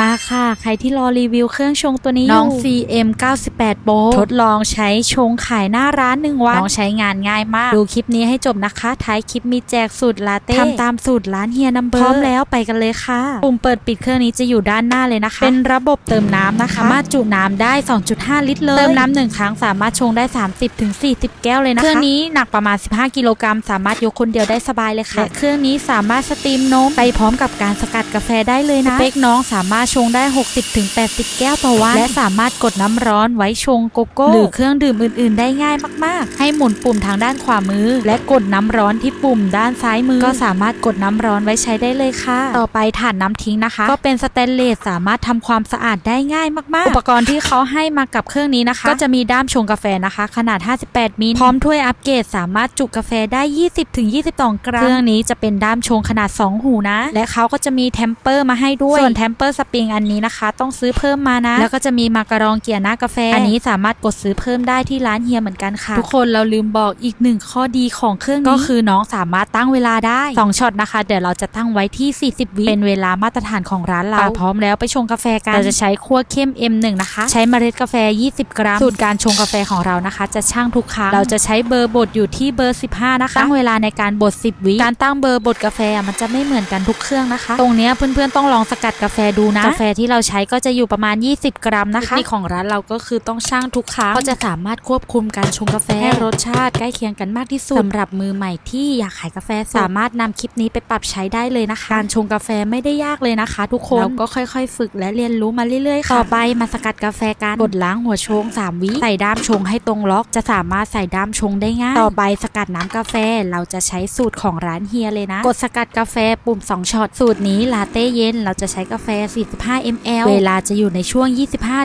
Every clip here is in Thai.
มาค่ะ ใครที่รอรีวิวเครื่องชงตัวนี้อยู่ น้อง CM 98 Pro ทดลองใช้ชงขายหน้าร้านหนึ่งวัน น้องใช้งานง่ายมาก ดูคลิปนี้ให้จบนะคะ ท้ายคลิปมีแจกสูตรลาเต้ทำตามสูตรร้านเฮียนัมเบอร์ พร้อมแล้วไปกันเลยค่ะ ปุ่มเปิดปิดเครื่องนี้จะอยู่ด้านหน้าเลยนะคะ เป็นระบบเติมน้ำนะคะ สามารถจุน้ำได้ 2.5 ลิตรเลย เติมน้ำหนึ่งครั้งสามารถชงได้ 30ถึง40 แก้วเลยนะคะ เครื่องนี้หนักประมาณ 15 กิโลกรัมสามารถยกคนเดียวได้สบายเลยค่ะและเครื่องนี้สามารถสตรีมนมไปพร้อมกับการสกัดกาแฟได้เลยนะสเปคน้องสามารถชงได้ 60-80 แก้วต่อวัน และสามารถกดน้ำร้อนไว้ชงโกโก้ หรือเครื่องดื่มอื่น ๆ ได้ง่ายมาก ๆ ให้หมุนปุ่มทางด้านขวามือ และกดน้ำร้อนที่ปุ่มด้านซ้ายมือ ก็สามารถกดน้ำร้อนไว้ใช้ได้เลยค่ะ ต่อไปถาดน้ำทิ้งนะคะ ก็เป็นสแตนเลสสามารถทำความสะอาดได้ง่ายมาก ๆ อุปกรณ์ที่เขาให้มากับเครื่องนี้นะคะ ก็จะมีด้ามชงกาแฟนะคะ ขนาด 58 มิลพร้อมถ้วยอัปเกรดสามารถจุกาแฟได้ 20-22 กรัมเครื่องนี้จะเป็นด้ามชงขนาด 2 หูนะ และเขาก็จะมีเทมเปอร์มาให้ด้วยส่วนเทมเปอร์สปริงอันนี้นะคะ ต้องซื้อเพิ่มมานะ แล้วก็จะมีมากระรองเกียร์หน้ากาแฟ อันนี้สามารถกดซื้อเพิ่มได้ที่ร้านเฮียเหมือนกันค่ะ ทุกคนเราลืมบอกอีกหนึ่งข้อดีของเครื่องนี้ก็คือน้องสามารถตั้งเวลาได้2ช็อตนะคะ เดี๋ยวเราจะตั้งไว้ที่ 40 วิเป็นเวลามาตรฐานของร้านเราพร้อมแล้วไปชงกาแฟกันเราจะใช้คั่วเข้ม M1 นะคะ ใช้เมล็ดกาแฟ 20 กรัม สูตรการชงกาแฟของเรานะคะ จะช่างทุกครั้งเราจะใช้เบอร์บดอยู่ที่เบอร์ 15 นะคะตั้งเวลาในการบด 10 วิการตั้งเบอร์บดกาแฟมันจะไม่เหมือนกันทุกเครื่องนะคะ ตรงเนี้ยเพื่อนๆต้องลองสกัดกาแฟดูนะกาแฟที่เราใช้ก็จะอยู่ประมาณ 20 กรัมนะคะนี่ของร้านเราก็คือต้องช่างทุกครั้งเพราะจะสามารถควบคุมการชงกาแฟให้รสชาติใกล้เคียงกันมากที่สุดสำหรับมือใหม่ที่อยากขายกาแฟสดสามารถนำคลิปนี้ไปปรับใช้ได้เลยนะคะการชงกาแฟไม่ได้ยากเลยนะคะ ทุกคนเราก็ค่อยๆ ฝึกและเรียนรู้มาเรื่อยๆค่ะต่อไปมาสกัดกาแฟกันกดล้างหัวชง 3 วิใส่ด้ามชงให้ตรงล็อก จะสามารถใส่ด้ามชงได้ง่ายต่อไปสกัดน้ำกาแฟเราจะใช้สูตรของร้านเฮียเลยนะ กดสกัดกาแฟปุ่ม 2ช็อตสูตรนี้ลาเต้เย็น เราจะใช้กาแฟ45 ml เวลาจะอยู่ในช่วง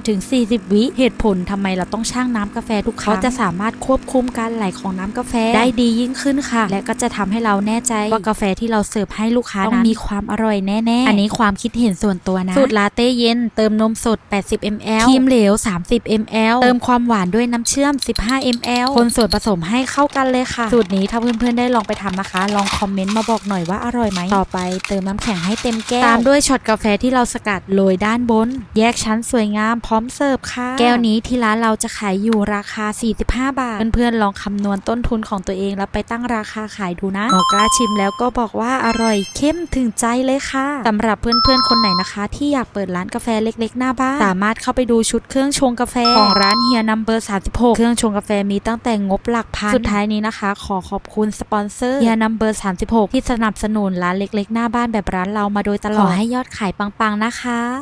25-40 วิเหตุผลทำไมเราต้องชั่งน้ำกาแฟทุกครั้งเขาจะสามารถควบคุมการไหลของน้ำกาแฟได้ดียิ่งขึ้นค่ะ และก็จะทำให้เราแน่ใจว่ากาแฟที่เราเสิร์ฟให้ลูกค้าต้องมีความอร่อยแน่ๆ อันนี้ความคิดเห็นส่วนตัวนะ สูตรลาเต้เย็นเติมนมสด 80 ml ครีมเหลว 30 ml เติมความหวานด้วยน้ำเชื่อม 15 ml คนส่วนผสมให้เข้ากันเลยค่ะ สูตรนี้ถ้าเพื่อนๆได้ลองไปทำนะคะ ลองคอมเมนต์มาบอกหน่อยว่าอร่อยไหม ต่อไปเติมน้ำแข็งให้เต็มแก้ว ตามด้วยช็อตกาแฟที่เราสกัดโรยด้านบน แยกชั้นสวยงามพร้อมเสิร์ฟค่ะ แก้วนี้ที่ร้านเราจะขายอยู่ราคา 45 บาท เพื่อนๆลองคำนวณต้นทุนของตัวเองแล้วไปตั้งราคาขายดูนะหมอกล้าชิมแล้วก็บอกว่าอร่อยเข้มถึงใจเลยค่ะสำหรับเพื่อนๆคนไหนนะคะ ที่อยากเปิดร้านกาแฟเล็กๆ หน้าบ้านสามารถเข้าไปดูชุดเครื่องชงกาแฟของร้านเฮียนัมเบอร์36 เครื่องชงกาแฟมีตั้งแต่งบหลักพันสุดท้ายนี้นะคะ ขอขอบคุณสปอนเซอร์เฮียนัมเบอร์36 ที่สนับสนุนร้านเล็กๆ หน้าบ้านแบบร้านเรามาโดยตลอดขอให้ยอดขายปังๆนะคะนะคะ